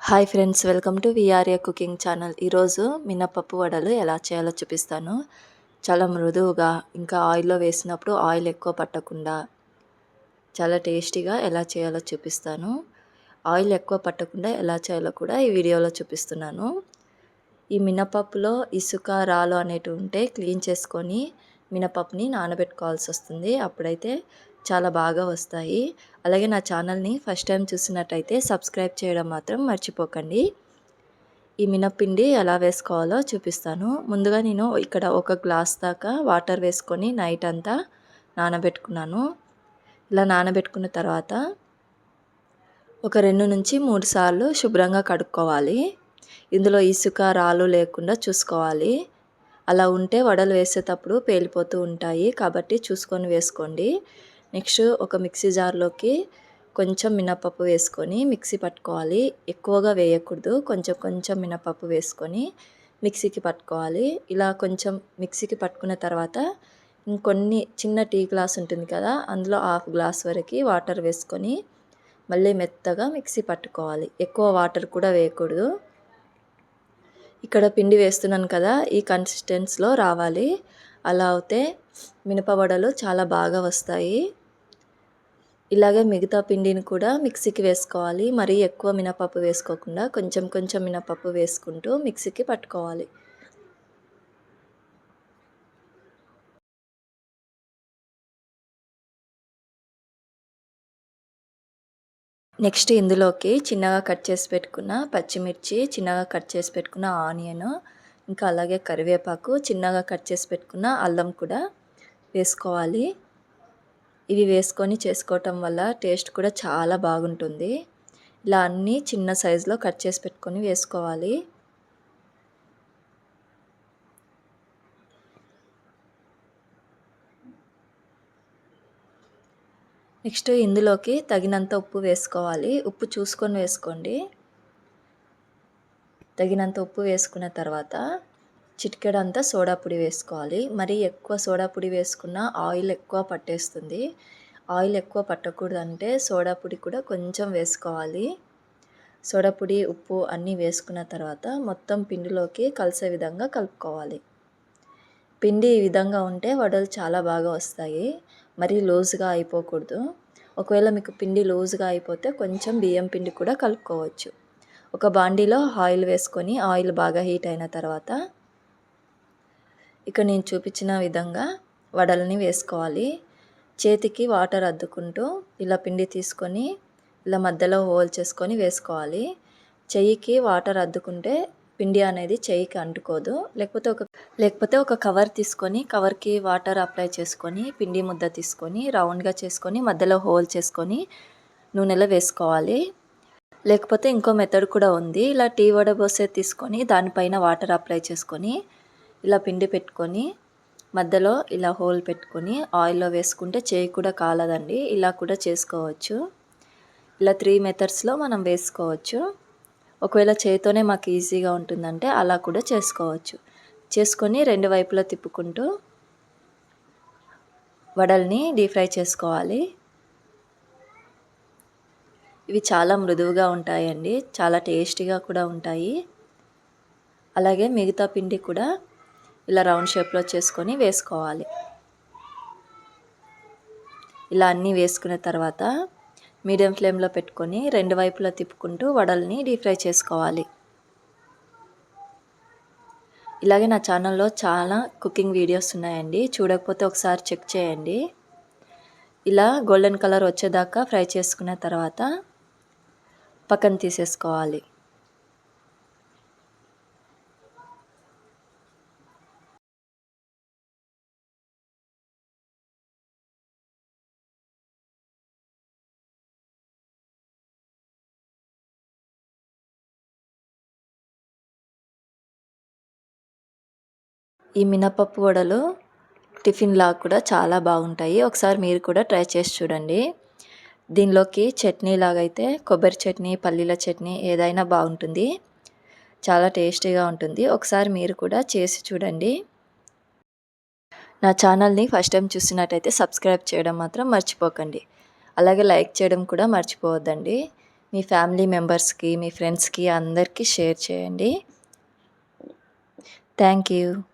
Hi friends welcome to VRA cooking channel. ఈరోజు మినపప్పు వడలు ఎలా చేయాలో చూపిస్తాను. చాలా మృదువుగా ఇంకా ఆయిల్లో వేసినప్పుడు ఆయిల్ ఎక్కువ పట్టకుండా చాలా టేస్టీగా ఎలా చేయాలో చూపిస్తాను. ఆయిల్ ఎక్కువ పట్టకుండా ఎలా చేయాలో కూడా ఈ వీడియోలో చూపిస్తున్నాను. ఈ మినపప్పులో ఇసుక రాళ్ళు అనేటివి ఉంటే క్లీన్ చేసుకొని మినపప్పుని నానబెట్టుకోవాల్సి వస్తుంది. అప్పుడైతే చాలా బాగా వస్తాయి. అలాగే నా ఛానల్ని ఫస్ట్ టైం చూసినట్టయితే సబ్స్క్రైబ్ చేయడం మాత్రం మర్చిపోకండి. ఈ మినప్పిండి ఎలా వేసుకోవాలో చూపిస్తాను. ముందుగా నేను ఇక్కడ ఒక గ్లాస్ దాకా వాటర్ వేసుకొని నైట్ అంతా నానబెట్టుకున్నాను. ఇలా నానబెట్టుకున్న తర్వాత ఒక రెండు నుంచి మూడు సార్లు శుభ్రంగా కడుక్కోవాలి. ఇందులో ఇసుక రాళ్ళు లేకుండా చూసుకోవాలి. అలా ఉంటే వడలు వేసేటప్పుడు పేలిపోతూ ఉంటాయి కాబట్టి చూసుకొని వేసుకోండి. నెక్స్ట్ ఒక మిక్సీ జార్లోకి కొంచెం మినపప్పు వేసుకొని మిక్సీ పట్టుకోవాలి. ఎక్కువగా వేయకూడదు. కొంచెం కొంచెం మినపప్పు వేసుకొని మిక్సీకి పట్టుకోవాలి. ఇలా కొంచెం మిక్సీకి పట్టుకున్న తర్వాత ఇంకొన్ని చిన్న టీ గ్లాస్ ఉంటుంది కదా అందులో హాఫ్ గ్లాస్ వరకు వాటర్ వేసుకొని మళ్ళీ మెత్తగా మిక్సీ పట్టుకోవాలి. ఎక్కువ వాటర్ కూడా వేయకూడదు. ఇక్కడ పిండి వేస్తున్నాను కదా ఈ కన్సిస్టెన్స్లో రావాలి. అలా అయితే మినపవడలు చాలా బాగా వస్తాయి. ఇలాగే మిగతా పిండిని కూడా మిక్సీకి వేసుకోవాలి. మరీ ఎక్కువ మినపప్పు వేసుకోకుండా కొంచెం కొంచెం మినపప్పు వేసుకుంటూ మిక్సీకి పట్టుకోవాలి. నెక్స్ట్ ఇందులోకి చిన్నగా కట్ చేసి పెట్టుకున్న పచ్చిమిర్చి చిన్నగా కట్ చేసి పెట్టుకున్న ఆనియన్ ఇంకా అలాగే కరివేపాకు చిన్నగా కట్ చేసి పెట్టుకున్న అల్లం కూడా వేసుకోవాలి. ఇవి వేసుకొని చేసుకోవటం వల్ల టేస్ట్ కూడా చాలా బాగుంటుంది. ఇలా అన్నీ చిన్న సైజులో కట్ చేసి పెట్టుకొని వేసుకోవాలి. నెక్స్ట్ ఇందులోకి తగినంత ఉప్పు వేసుకోవాలి. ఉప్పు చూసుకొని వేసుకోండి. తగినంత ఉప్పు వేసుకున్న తర్వాత చిటికెడంతా సోడా పొడి వేసుకోవాలి. మరి ఎక్కువ సోడా పొడి వేసుకున్న ఆయిల్ ఎక్కువ పట్టేస్తుంది. ఆయిల్ ఎక్కువ పట్టకూడదంటే సోడా పొడి కూడా కొంచెం వేసుకోవాలి. సోడా పొడి ఉప్పు అన్నీ వేసుకున్న తర్వాత మొత్తం పిండిలోకి కలిసే విధంగా కలుపుకోవాలి. పిండి ఈ విధంగా ఉంటే వడలు చాలా బాగా వస్తాయి. మరీ లూజ్గా అయిపోకూడదు. ఒకవేళ మీకు పిండి లూజ్గా అయిపోతే కొంచెం బియ్యం పిండి కూడా కలుపుకోవచ్చు. ఒక బాండీలో ఆయిల్ వేసుకొని ఆయిల్ బాగా హీట్ అయిన తర్వాత ఇక్కడ నేను చూపించిన విధంగా వడలని వేసుకోవాలి. చేతికి వాటర్ అద్దుకుంటూ ఇలా పిండి తీసుకొని ఇలా మధ్యలో హోల్ చేసుకొని వేసుకోవాలి. చెయ్యికి వాటర్ అద్దుకుంటే పిండి అనేది చెయ్యికి అంటుకోదు. లేకపోతే ఒక లేకపోతే ఒక కవర్ తీసుకొని కవర్కి వాటర్ అప్లై చేసుకొని పిండి ముద్ద తీసుకొని రౌండ్గా చేసుకొని మధ్యలో హోల్ చేసుకొని నూనెలో వేసుకోవాలి. లేకపోతే ఇంకో మెథడ్ కూడా ఉంది. ఇలా టీ వడబోసే తీసుకొని దానిపైన వాటర్ అప్లై చేసుకొని ఇలా పిండి పెట్టుకొని మధ్యలో ఇలా హోల్ పెట్టుకొని ఆయిల్లో వేసుకుంటే చేయి కూడా కాలదండి. ఇలా కూడా చేసుకోవచ్చు. ఇలా త్రీ మెథడ్స్లో మనం వేసుకోవచ్చు. ఒకవేళ చేయితోనే మాకు ఈజీగా ఉంటుందంటే అలా కూడా చేసుకోవచ్చు. చేసుకొని రెండు వైపులా తిప్పుకుంటూ వడల్ని డీప్ ఫ్రై చేసుకోవాలి. ఇవి చాలా మృదువుగా ఉంటాయండి. చాలా టేస్టీగా కూడా ఉంటాయి. అలాగే మిగతా పిండి కూడా ఇలా రౌండ్ షేప్లో చేసుకొని వేసుకోవాలి. ఇలా అన్నీ వేసుకున్న తర్వాత మీడియం ఫ్లేమ్లో పెట్టుకొని రెండు వైపులా తిప్పుకుంటూ వడల్ని డీప్ ఫ్రై చేసుకోవాలి. ఇలాగే నా ఛానల్లో చాలా కుకింగ్ వీడియోస్ ఉన్నాయండి. చూడకపోతే ఒకసారి చెక్ చేయండి. ఇలా గోల్డెన్ కలర్ వచ్చేదాకా ఫ్రై చేసుకున్న తర్వాత పక్కన తీసేసుకోవాలి. ఈ మినపప్పు వడలు టిఫిన్లా కూడా చాలా బాగుంటాయి. ఒకసారి మీరు కూడా ట్రై చేసి చూడండి. దీనిలోకి చట్నీ లాగైతే కొబ్బరి చట్నీ పల్లీల చట్నీ ఏదైనా బాగుంటుంది. చాలా టేస్టీగా ఉంటుంది. ఒకసారి మీరు కూడా చేసి చూడండి. నా ఛానల్ని ఫస్ట్ టైం చూసినట్టయితే సబ్స్క్రైబ్ చేయడం మాత్రం మర్చిపోకండి. అలాగే లైక్ చేయడం కూడా మర్చిపోవద్దండి. మీ ఫ్యామిలీ మెంబర్స్కి మీ ఫ్రెండ్స్కి అందరికీ షేర్ చేయండి. Thank you.